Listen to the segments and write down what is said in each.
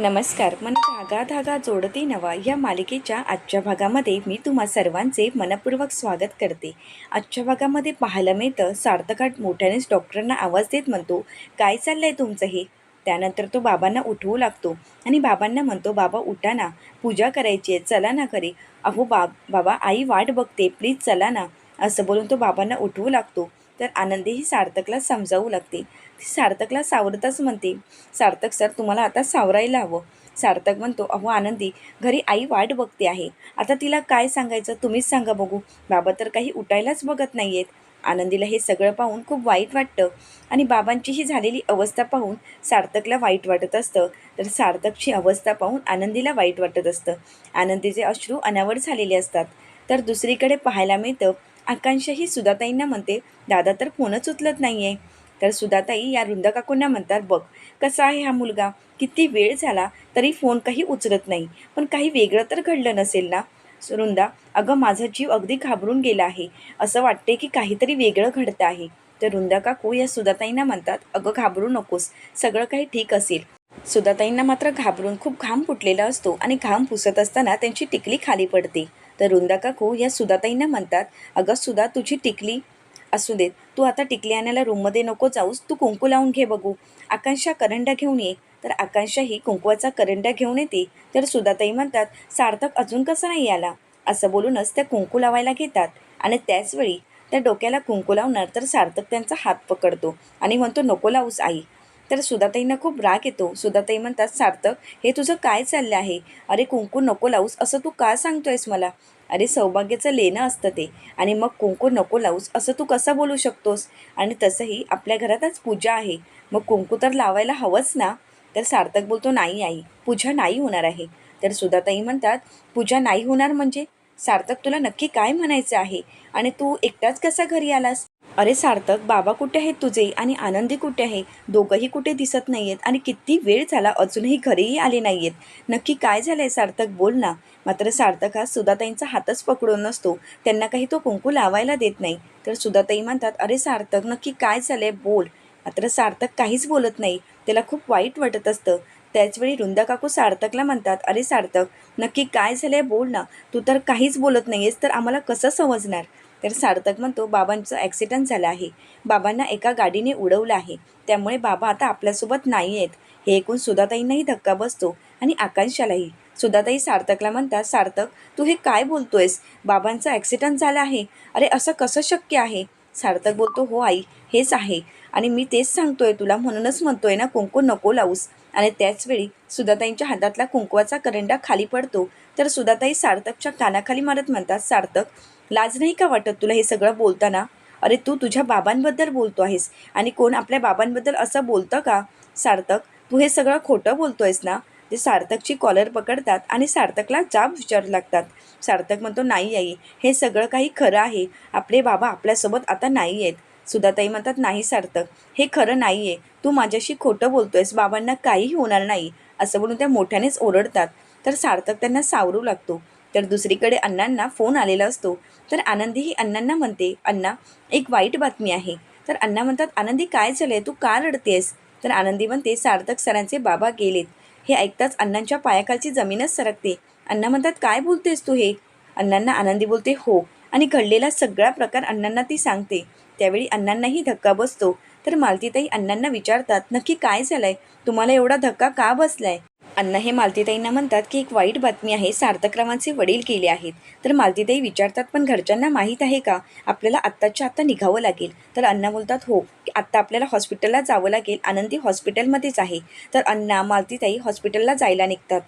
नमस्कार मन धागा धागा जोडते नवा या मालिकेच्या आजच्या भागामध्ये मी तुम्हा सर्वांचे मनपूर्वक स्वागत करते. आजच्या भागामध्ये पाहायला मिळतं सार्थकाट मोठ्यानेच डॉक्टरांना आवाज देत म्हणतो काय चाललं आहे तुमचं हे? त्यानंतर तो बाबांना उठवू लागतो आणि बाबांना म्हणतो बाबा उठा ना पूजा करायची आहे चला ना घरी. अहो बाब बाबा आई वाट बघते प्लीज चला ना असं बोलून तो बाबांना उठवू लागतो. तर आनंदी ही सार्थकला समजावू लागते. ती सार्थकला सावरतच म्हणते. सार्थक सर तुम्हाला आता सावरायला हवं. सार्थक म्हणतो अहो आनंदी घरी आई वाट बघते आहे. आता तिला काय सांगायचं तुम्हीच सांगा बघू. बाबा तर काही उठायलाच बघत नाही आहेत आनंदीला हे सगळं पाहून खूप वाईट वाटतं. आणि बाबांची ही झालेली अवस्था पाहून सार्थकला वाईट वाटत असतं. तर सार्थकची अवस्था पाहून आनंदीला वाईट वाटत असतं. आनंदीचे अश्रू अनावर झालेले असतात. तर दुसरीकडे पाहायला मिळतं आकांक्षाही सुधाताईंना म्हणते दादा तर फोनच उचलत नाही आहे तर सुधाताई या वृंदा काकूंना म्हणतात बघ कसा आहे हा मुलगा? किती वेळ झाला तरी फोन काही उचलत नाही पण काही वेगळं तर घडलं नसेल ना? रुंदा अगं माझा जीव अगदी घाबरून गेला आहे. असं वाटते की काहीतरी वेगळं घडतं आहे. तर वृंदा काकू या सुधाताईंना म्हणतात अगं घाबरू नकोस. सगळं काही ठीक असेल. सुधाताईंना मात्र घाबरून खूप घाम फुटलेला असतो आणि घाम पुसत असताना त्यांची टिकली खाली पडते. तर रुंदा काकू या सुधाताईंना म्हणतात अगं सुधा तुझी टिकली असू देत. तू आता टिकली आणायला रूममध्ये नको जाऊस. तू कुंकू लावून घे बघू. आकांक्षा करंडा घेऊन ये. तर आकांक्षाही कुंकवाचा करंडा घेऊन येते. तर सुधाताई म्हणतात सार्थक अजून कसा नाही आला? असं बोलूनच त्या कुंकू लावायला घेतात. आणि त्याचवेळी त्या डोक्याला कुंकू लावणार तर सार्थक त्यांचा हात पकडतो आणि म्हणतो नको लावूस आई. तर सुधाताईंना खूप राग येतो. सुधाताई म्हणतात सार्थक हे तुझं काय चाललं आहे? अरे कुंकू नको लावूस असं तू का सांगतोयस मला? अरे सौभाग्याचं लेणं असतं ते. आणि मग कुंकू नको लावूस असं तू कसं बोलू शकतोस? आणि तसंही आपल्या घरातच पूजा आहे. मग कुंकू तर लावायला हवंच ना? तर सार्थक बोलतो नाही आई पूजा नाही होणार आहे. तर सुधाताई म्हणतात पूजा नाही होणार म्हणजे? सार्थक तुला नक्की काय म्हणायचं आहे? आणि तू एकटाच कसा घरी आलास? अरे सार्थक बाबा कुठे आहेत तुझे? आणि आनंदी कुठे आहे? दोघंही कुठे दिसत नाही आहेत आणि किती वेळ झाला अजूनही घरीही आले नाही आहेत नक्की काय झालं आहे सार्थक? बोल ना. मात्र सार्थक हा सुधाताईंचा हातच पकडून नसतो. त्यांना काही तो कुंकू लावायला देत नाही. तर सुधाताई म्हणतात अरे सार्थक नक्की काय झालं आहे बोल. मात्र सार्थक काहीच बोलत नाही. त्याला खूप वाईट वाटत असतं. त्याचवेळी वृंदा काकू सार्थकला म्हणतात अरे सार्थक नक्की काय झालं आहे बोल ना. तू तर काहीच बोलत नाही आहेस तर आम्हाला कसं समजणार? तर सार्थक म्हणतो बाबांचं ॲक्सिडंट झालं आहे. बाबांना एका गाडीने उडवलं आहे. त्यामुळे बाबा आता आपल्यासोबत नाही आहेत. हे ऐकून सुधाताईंनाही धक्का बसतो आणि आकांक्षालाही. सुधाताई सार्थकला म्हणतात सार्थक तू हे काय बोलतोयस? बाबांचं ॲक्सिडंट झालं आहे. अरे असं कसं शक्य आहे? सार्थक बोलतो हो आई हेच आहे. आणि मी तेच सांगतोय तुला म्हणूनच म्हणतोय ना कुंकू नको लावूस. आणि त्याचवेळी सुधाताईंच्या हातातला कुंकवाचा करंडा खाली पडतो. तर सुधाताई सार्थकच्या कानाखाली मारत म्हणतात सार्थक लाज नाही का वाटत तुला हे सगळं बोलताना? अरे तू तुझ्या बाबांबद्दल बोलतो आहेस. आणि कोण आपल्या बाबांबद्दल असं बोलतं का? सार्थक तू हे सगळं खोटं बोलतो आहेस ना? ते सार्थकची कॉलर पकडतात आणि सार्थकला जाब विचारू लागतात. सार्थक म्हणतो नाही आई हे सगळं काही खरं आहे. आपले बाबा आपल्यासोबत आता नाही आहेत. सुधाताई म्हणतात नाही सार्थक हे खरं नाही आहे. तू माझ्याशी खोटं बोलतोयस. बाबांना काहीही होणार नाही. असं बोलून त्या मोठ्यानेच ओरडतात. तर सार्थक त्यांना सावरू लागतो. तर दुसरीकडे अण्णांना फोन आलेला असतो. तर आनंदीही अण्णांना म्हणते अण्णा एक वाईट बातमी आहे. तर अण्णा म्हणतात आनंदी काय झालं आहे तू का रडतेस? तर आनंदी म्हणते सार्थक सरांचे बाबा गेलेत. हे ऐकताच अण्णांच्या पायाखालची जमीनच सरकते. अण्णा म्हणतात काय बोलतेस तू हे? अण्णांना आनंदी बोलते हो. आणि घडलेला सगळा प्रकार अण्णांना ती सांगते. त्यावेळी अण्णांनाही धक्का बसतो. तर मालतीताई अण्णांना विचारतात नक्की काय झालंय? तुम्हाला एवढा धक्का का बसलाय? अण्णा हे मालतीताईंना म्हणतात की एक वाईट बातमी आहे सार्थकरावांचे वडील गेले आहेत. तर मालतीताई विचारतात पण घरच्यांना माहीत आहे का? आपल्याला आत्ताच्या आत्ता निघावं लागेल. तर अण्णा बोलतात हो की आत्ता आपल्याला हॉस्पिटलला जावं लागेल. आनंदी हॉस्पिटलमध्येच आहे. तर अण्णा मालतीताई हॉस्पिटलला जायला निघतात.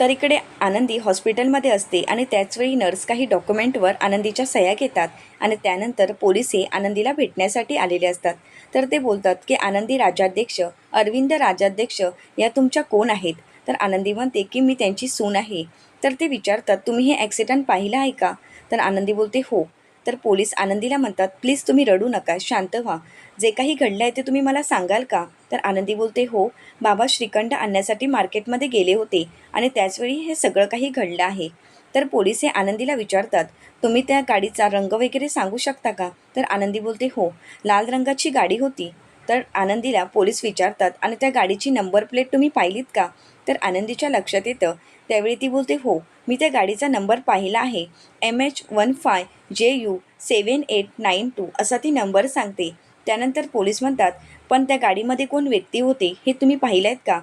तर इकडे आनंदी हॉस्पिटलमध्ये असते आणि त्याचवेळी नर्स काही डॉक्युमेंटवर आनंदीच्या सह्या घेतात आणि त्यानंतर पोलीस हे आनंदीला भेटण्यासाठी आलेले असतात. तर ते बोलतात की आनंदी राजाध्यक्ष अरविंद राजाध्यक्ष या तुमच्या कोण आहेत? तर आनंदी म्हणते की मी त्यांची सून आहे. तर ते विचारतात तुम्ही हे ॲक्सिडंट पाहिलं आहे का? तर आनंदी बोलते हो. तर पोलीस आनंदीला म्हणतात प्लीज तुम्ही रडू नका शांत व्हा. जे काही घडलं आहे ते तुम्ही मला सांगाल का? तर आनंदी बोलते हो. बाबा श्रीखंड आणण्यासाठी मार्केटमध्ये गेले होते आणि त्याचवेळी हे सगळं काही घडलं आहे. तर पोलीस हे आनंदीला विचारतात तुम्ही त्या गाडीचा रंग वगैरे सांगू शकता का? तर आनंदी बोलते हो. लाल रंगाची गाडी होती. तर आनंदीला पोलीस विचारतात आणि त्या गाडीची नंबर प्लेट तुम्ही पाहिलीत का? तर आनंदीच्या लक्षात येतं त्यावेळी ती बोलते हो मी त्या गाडीचा नंबर पाहिला आहे M H one five J U seven eight nine two असा ती नंबर सांगते. त्यानंतर पोलीस म्हणतात पण त्या गाडीमध्ये कोण व्यक्ती होते हे तुम्ही पाहिलं आहेत का?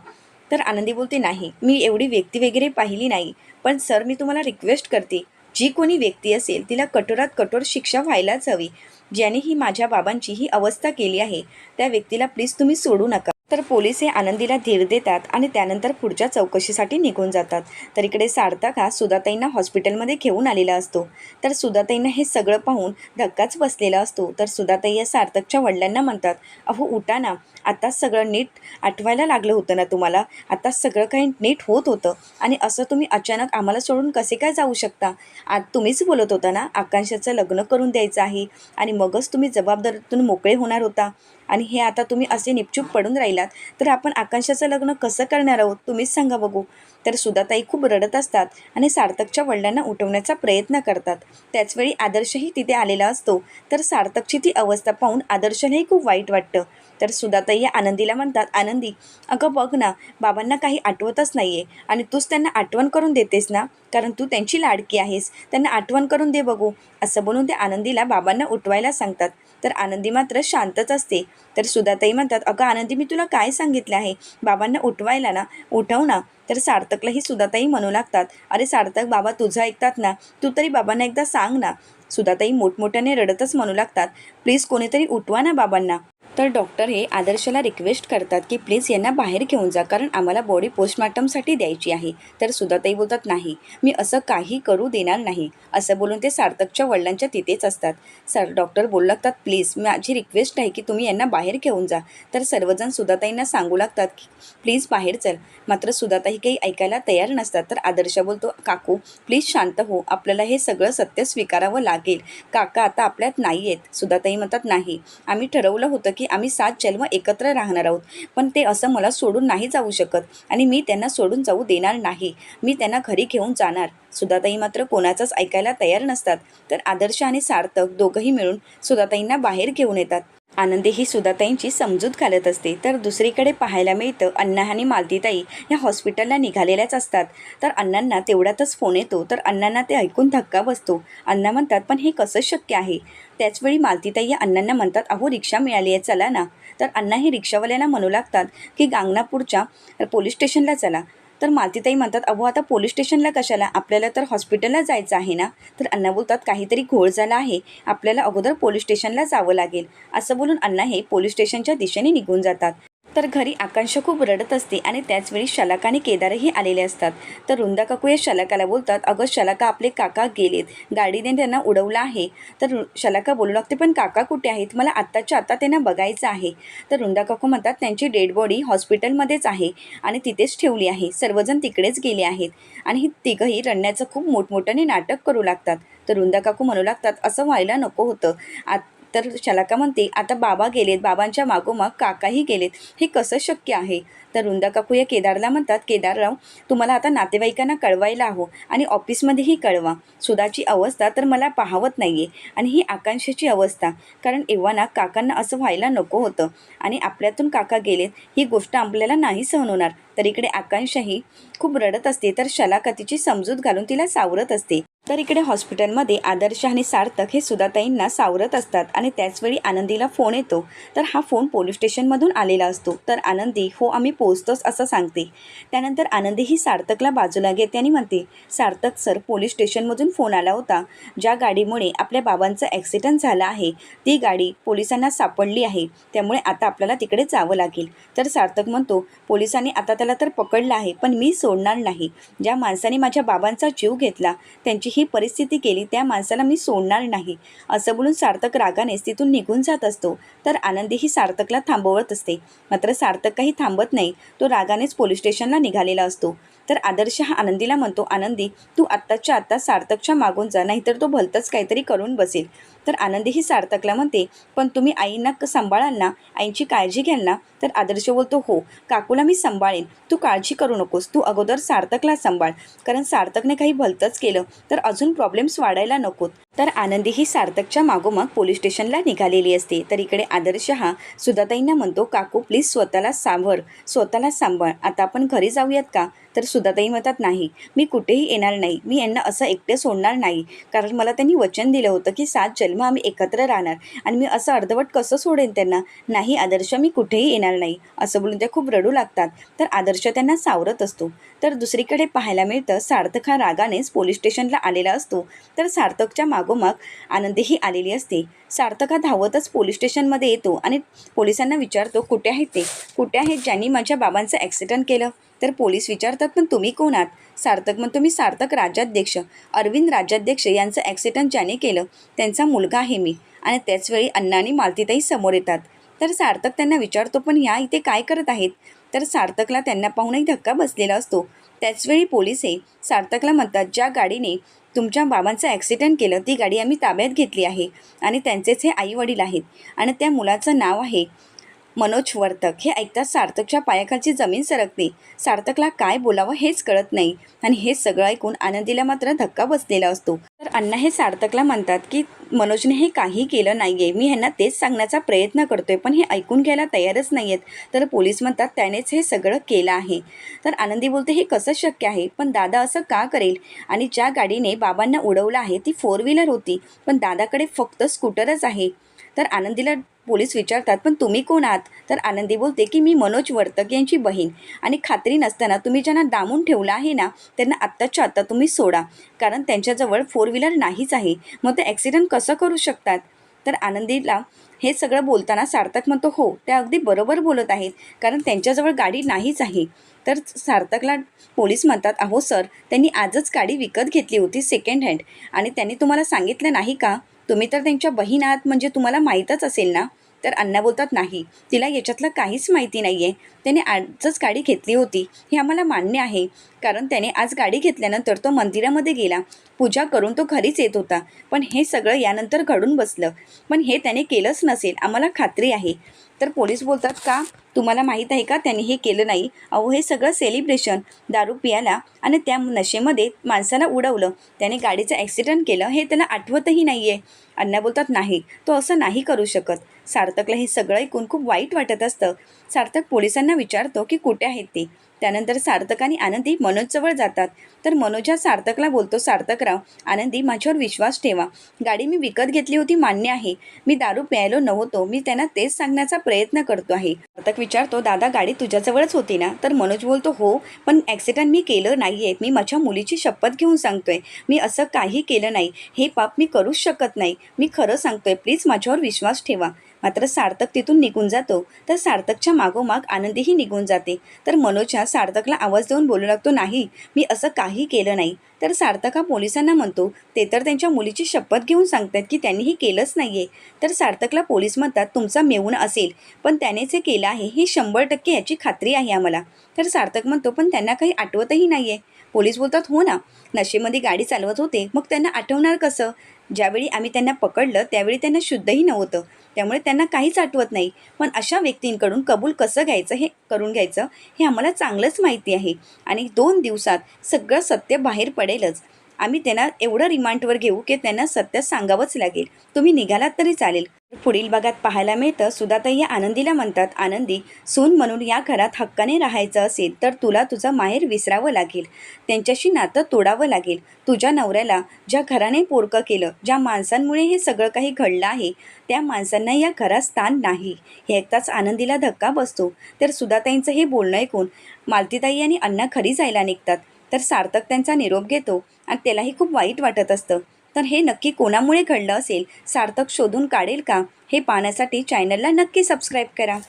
तर आनंदी बोलते नाही मी एवढी व्यक्ती वगैरे पाहिली नाही पण सर मी तुम्हाला रिक्वेस्ट करते जी कोणी व्यक्ती असेल तिला कठोरात कठोर शिक्षा व्हायलाच हवी. ज्याने ही माझ्या बाबांची ही अवस्था केली आहे त्या व्यक्तीला प्लीज तुम्ही सोडू नका. तर पोलीस हे आनंदीला धीर देतात आणि त्यानंतर पुढच्या चौकशीसाठी निघून जातात. तर इकडे सार्थक हा सुधाताईंना हॉस्पिटलमध्ये घेऊन आलेला असतो. तर सुधाताईंना हे सगळं पाहून धक्काच बसलेला असतो. तर सुधाताई या सार्थकच्या वडिलांना म्हणतात अहो उठा ना. आताच सगळं नीट आठवायला लागलं होतं ना तुम्हाला? आताच सगळं काही नीट होत होतं. आणि असं तुम्ही अचानक आम्हाला सोडून कसे काय जाऊ शकता? आज तुम्हीच बोलत होता ना आकांक्षाचं लग्न करून द्यायचं आहे. आणि मगच तुम्ही जबाबदारीतून मोकळे होणार होता. आणि हे आता तुम्ही असे निपचूप पडून राहिलात तर आपण आकांक्षाचं लग्न कसं करणार आहोत तुम्हीच सांगा बघू. तर सुधाताई खूप रडत असतात आणि सार्थकच्या वडिलांना उठवण्याचा प्रयत्न करतात. त्याचवेळी आदर्शही तिथे आलेला असतो. तर सार्थकची ती अवस्था पाहून आदर्शलाही खूप वाईट वाटतं. तर सुधाताई या आनंदीला म्हणतात आनंदी अगं बघ ना बाबांना काही आठवतच नाही आहे आणि तूच त्यांना आठवण करून देतेस ना? कारण तू त्यांची लाडकी आहेस. त्यांना आठवण करून दे बघू. असं बोलून ते आनंदीला बाबांना उठवायला सांगतात. तर आनंदी मात्र शांतच असते. तर सुधाताई म्हणतात अगं आनंदी मी तुला काय सांगितलं आहे? बाबांना उठवायला ना उठव ना. तर सार्थकलाही सुधाताई म्हणू लागतात. अरे सार्थक बाबा तुझं ऐकतात ना. तू तरी बाबांना एकदा सांग ना. सुधाताई मोठमोठ्याने रडतच म्हणू लागतात. प्लीज कोणीतरी उठवा ना बाबांना. तर डॉक्टर हे आदर्शला रिक्वेस्ट करतात की प्लीज यांना बाहेर घेऊन जा कारण आम्हाला बॉडी पोस्टमॉर्टमसाठी द्यायची आहे. तर सुधाताई बोलतात नाही मी असं काही करू देणार नाही. असं बोलून ते सार्थकच्या वडिलांच्या तिथेच असतात. सर डॉक्टर बोलू लागतात प्लीज माझी रिक्वेस्ट आहे की तुम्ही यांना बाहेर घेऊन जा. तर सर्वजण सुधाताईंना सांगू लागतात की प्लीज बाहेर चल. मात्र सुधाताई काही ऐकायला तयार नसतात तर आदर्श बोलतो काकू प्लीज शांत हो आपल्याला हे सगळं सत्य स्वीकारावं लागेल. काका आता आपल्यात नाही आहेत सुधाताई म्हणतात नाही आम्ही ठरवलं होतं की आम्ही सात जन्म एकत्र राहणार आहोत. पण ते असं मला सोडून नाही जाऊ शकत आणि मी त्यांना सोडून जाऊ देणार नाही. मी त्यांना घरी घेऊन जाणार. सुधाताई मात्र कोणाचंच ऐकायला तयार नसतात. तर आदर्श आणि सार्थक दोघंही मिळून सुधाताईंना बाहेर घेऊन येतात. आनंदी ही सुधाताईंची समजूत घालत असते. तर दुसरीकडे पाहायला मिळतं अण्णा आणि मालतीताई या हॉस्पिटलला निघालेल्याच असतात. तर अण्णांना तेवढ्यातच फोन येतो. तर अण्णांना ते ऐकून धक्का बसतो. अण्णा म्हणतात पण हे कसं शक्य आहे? त्याचवेळी मालतीताई या अण्णांना म्हणतात अहो रिक्षा मिळाली आहे चला ना. तर अण्णा हे रिक्षावाल्यांना म्हणू लागतात की गांगणापूरच्या पोलीस स्टेशनला चला. तर मालतीताई म्हणतात अहो आता पोलीस स्टेशनला कशाला? आपल्याला तर हॉस्पिटलला जायचं आहे ना? तर अण्णा बोलतात काहीतरी घोळ झाला आहे. आपल्याला अगोदर पोलीस स्टेशनला जावं लागेल. असं बोलून अण्णा हे पोलीस स्टेशनच्या दिशेने निघून जातात. तर घरी आकांक्षा खूप रडत असते आणि त्याचवेळी शलाका आणि केदारही आलेले असतात. तर वृंदा काकू या शलाकाला बोलतात अगं शलाका आपले काका गेलेत. गाडीने त्यांना उडवलं आहे. तर वृ- शलाका बोलू लागते पण काका कुठे आहेत? मला आत्ताच्या आत्ता त्यांना बघायचं आहे. तर वृंदा काकू म्हणतात त्यांची डेड बॉडी हॉस्पिटलमध्येच आहे आणि तिथेच ठेवली आहे. सर्वजण तिकडेच गेले आहेत आणि ही तिघंही रडण्याचं खूप मोठमोठ्याने नाटक करू लागतात. तर वृंदा काकू म्हणू लागतात असं व्हायला नको होतं. आत तर शलाका म्हणते आता बाबा गेलेत बाबांच्या मागोमाग काकाही गेलेत. हे कसं शक्य आहे? तर वृंदा काकू या केदारला म्हणतात केदारराव तुम्हाला आता नातेवाईकांना कळवायला हवं आणि ऑफिसमध्येही कळवा. सुधाची अवस्था तर मला पाहवत नाही आहे आणि ही आकांक्षेची अवस्था. कारण एव्हाना काकांना असं व्हायला नको होतं आणि आपल्यातून काका गेलेत. ही गोष्ट आपल्याला नाही सहन होणार. तर इकडे आकांक्षाही खूप रडत असते. तर शलाका तिची समजूत घालून तिला सावरत असते. तर इकडे हॉस्पिटलमध्ये आदर्श आणि सार्थक हे सुधाताईंना सावरत असतात आणि त्याचवेळी आनंदीला फोन येतो. तर हा फोन पोलीस स्टेशनमधून आलेला असतो. तर आनंदी हो आम्ही पोहोचतोच असं सांगते. त्यानंतर आनंदी ही सार्थकला बाजूला घेते आणि म्हणते सार्थक सर पोलीस स्टेशनमधून फोन आला होता. ज्या गाडीमुळे आपल्या बाबांचा ॲक्सिडेंट झाला आहे ती गाडी पोलिसांना सापडली आहे. त्यामुळे आता आपल्याला तिकडे जावं लागेल. तर सार्थक म्हणतो पोलिसांनी आता त्याला तर पकडलं आहे पण मी सोडणार नाही. ज्या माणसाने माझ्या बाबांचा जीव घेतला त्यांची ही परिस्थिती केली त्या माणसाला मी सोडणार नाही. असं बोलून सार्थक रागानेच तिथून निघून जात असतो. तर आनंदी ही सार्थकला थांबवत असते. मात्र सार्थक काही थांबत नाही. तो रागानेच पोलीस स्टेशनला निघालेला असतो. तर आदर्श हा आनंदीला म्हणतो आनंदी तू आत्ताच्या आत्ता सार्थकच्या मागून जा नाहीतर तो भलतंच काहीतरी करून बसेल. तर आनंदी ही सार्थकला म्हणते पण तुम्ही आईंना क- सांभाळाल ना आईंची काळजी घ्याल ना तर आदर्श बोलतो हो काकूला मी सांभाळेन तू काळजी करू नकोस तू अगोदर सार्थकला सांभाळ. कारण सार्थकने काही भलतंच केलं तर अजून प्रॉब्लेम्स वाढायला नकोत. तर आनंदी ही सार्थकच्या मागोमाग पोलीस स्टेशनला निघालेली असते. तर इकडे आदर्श हा सुधाताईंना म्हणतो काकू प्लीज स्वतःला सांभाळ स्वतःला सांभाळ. आता आपण घरी जाऊयात का? तर सुधाताई म्हणतात नाही मी कुठेही येणार नाही. मी यांना असं एकटे सोडणार नाही. कारण मला त्यांनी वचन दिलं होतं की सात जन्म आम्ही एकत्र राहणार आणि मी असं अर्धवट कसं सोडेन त्यांना? नाही आदर्श मी कुठेही येणार नाही. असं बोलून त्या खूप रडू लागतात. तर आदर्श त्यांना सावरत असतो. तर दुसरीकडे पाहायला मिळतं सार्थक हा रागानेच पोलीस स्टेशनला आलेला असतो. तर सार्थकच्या मागोमाग आनंदीही आलेली असते. सार्थका धावतच पोलीस स्टेशनमध्ये येतो आणि पोलिसांना विचारतो कुठे आहेत ते? कुठे आहेत ज्यांनी माझ्या बाबांचं ॲक्सिडंट केलं? तर पोलीस विचारतात पण तुम्ही कोण आहात? सार्थक म्हणतो मी सार्थक राज्याध्यक्ष. अरविंद राज्याध्यक्ष यांचं ॲक्सिडंट ज्याने केलं त्यांचा मुलगा आहे मी. आणि त्याचवेळी अण्णा आणि मालतीताई समोर येतात. तर सार्थक त्यांना विचारतो पण ह्या इथे काय करत आहेत? तर सार्थकला त्यांना पाहूनही धक्का बसलेला असतो. त्याचवेळी पोलीस हे सार्थकला म्हणतात ज्या गाडीने तुमच्या बाबांचं ॲक्सिडेंट केलं ती गाडी आम्ही ताब्यात घेतली आहे आणि त्यांचेच हे आईवडील आहेत आणि त्या मुलाचं नाव आहे मनोज वर्तक हे ऐकताच सार्थकच्या पायाखालची जमीन सरकते सार्थकला काय बोलावं हेच कळत नाही आणि हे सगळं ऐकून आनंदीला मात्र धक्का बसलेला असतो. तर अण्णा हे सार्थकला म्हणतात की मनोजने हे काही केलं नाही आहे मी ह्यांना तेच सांगण्याचा प्रयत्न करतोय पण हे ऐकून घ्यायला तयारच नाही आहेत तर पोलीस म्हणतात त्यानेच हे सगळं केलं आहे. तर आनंदी बोलते हे कसं शक्य आहे? पण दादा असं का करेल? आणि ज्या गाडीने बाबांना उडवलं आहे ती फोर व्हीलर होती. पण दादाकडे फक्त स्कूटरच आहे. तर आनंदीला पोलीस विचारतात पण तुम्ही कोण आहात? तर आनंदी बोलते की मी मनोज वर्तक यांची बहीण. आणि खात्री नसताना तुम्ही ज्यांना दामून ठेवलं आहे ना त्यांना आत्ताच्या आत्ता तुम्ही सोडा. कारण त्यांच्याजवळ फोर व्हीलर नाहीच आहे. मग ते ॲक्सिडेंट कसं करू शकतात? तर आनंदीला हे सगळं बोलताना सार्थक म्हणतो हो त्या अगदी बरोबर बोलत आहेत. कारण त्यांच्याजवळ गाडी नाहीच आहे. तर सार्थकला पोलीस म्हणतात अहो सर त्यांनी आजच गाडी विकत घेतली होती सेकंड हँड आणि त्यांनी तुम्हाला सांगितलं नाही का? तुम्ही तर त्यांच्या बहीण आहात म्हणजे तुम्हाला माहीतच असेल ना? तर अण्णा बोलतात नाही तिला याच्यातलं काहीच माहिती नाही आहे त्याने आजच गाडी घेतली होती. हे आम्हाला मान्य आहे. कारण त्याने आज गाडी घेतल्यानंतर तो मंदिरामध्ये गेला. पूजा करून तो घरीच येत होता. पण हे सगळं यानंतर घडून बसलं. पण हे त्याने केलंच नसेल. आम्हाला खात्री आहे. तर पोलीस बोलतात का तुम्हाला माहीत आहे का त्यांनी हे केलं नाही. अहो हे सगळं सेलिब्रेशन दारू पियाला आणि त्या नशेमध्ये माणसाला उडवलं. त्याने गाडीचं ॲक्सिडेंट केलं हे त्याला आठवतही नाही आहे अण्णा बोलतात नाही तो असं नाही करू शकत. सार्थकला हे सगळं ऐकून खूप वाईट वाटत असतं. सार्थक पोलिसांना विचारतो की कुठे आहेत ते? त्यानंतर सार्थक आणि आनंदी मनोजजवळ जातात. तर मनोज हा सार्थकला बोलतो सार्थकराव आनंदी माझ्यावर विश्वास ठेवा. गाडी मी विकत घेतली होती मान्य आहे. मी दारू प्यायलो नव्हतो. मी त्यांना तेच सांगण्याचा प्रयत्न करतो आहे. सार्थक विचारतो दादा गाडी तुझ्याजवळच होती ना? तर मनोज बोलतो हो पण ॲक्सिडेंट मी केलं नाही आहे मी माझ्या मुलीची शपथ घेऊन सांगतोय. मी असं काही केलं नाही. हे पाप मी करूच शकत नाही. मी खरं सांगतोय प्लीज माझ्यावर विश्वास ठेवा. मात्र सार्थक तिथून निघून जातो. तर सार्थकच्या मागोमाग आनंदीही निघून जाते. तर मनोजच्या सार्थकला आवाज देऊन बोलू लागतो नाही मी असं काही केलं नाही. तर सार्थक हा पोलिसांना म्हणतो ते तर त्यांच्या मुलीची शपथ घेऊन सांगतात की त्यांनी हे केलंच नाही आहे तर सार्थकला पोलीस म्हणतात तुमचा मेवून असेल पण त्यानेच हे केलं आहे हे शंभर टक्के याची खात्री आहे आम्हाला. तर सार्थक म्हणतो पण त्यांना काही आठवतही नाही आहे पोलीस बोलतात हो ना नशेमध्ये गाडी चालवत होते मग त्यांना आठवणार कसं? ज्यावेळी आम्ही त्यांना पकडलं त्यावेळी त्यांना शुद्धही नव्हतं. त्यामुळे त्यांना काहीच आठवत नाही. पण अशा व्यक्तींकडून कबूल कसं घ्यायचं हे करून घ्यायचं हे आम्हाला चांगलंच माहिती आहे. आणि दोन दिवसात सगळं सत्य बाहेर पडेलच. आम्ही त्यांना एवढं रिमांडवर घेऊ की त्यांना सत्य सांगावंच लागेल. तुम्ही निघालात तरी चालेल. पुढील भागात पाहायला मिळतं. सुधाताई या आनंदीला म्हणतात आनंदी सून म्हणून या घरात हक्काने राहायचं असेल तर तुला तुझं माहेर विसरावं लागेल. त्यांच्याशी नातं तोडावं लागेल. तुझ्या नवऱ्याला ज्या घराने पोरकं केलं ज्या माणसांमुळे हे सगळं काही घडलं आहे त्या माणसांना या घरात स्थान नाही. हे ऐकताच आनंदीला धक्का बसतो. तर सुधाताईंचं हे बोलणं ऐकून मालतीताई आणि अण्णा खरी जायला निघतात. तर सार्थक त्यांचा निरोप घेतो. आणि त्यालाही खूप वाईट वाटत असतं. तर हे नक्की कोणामुळे घडलं असेल? सार्थक शोधून काढेल का? हे पाहण्यासाठी चॅनलला नक्की सबस्क्राईब करा.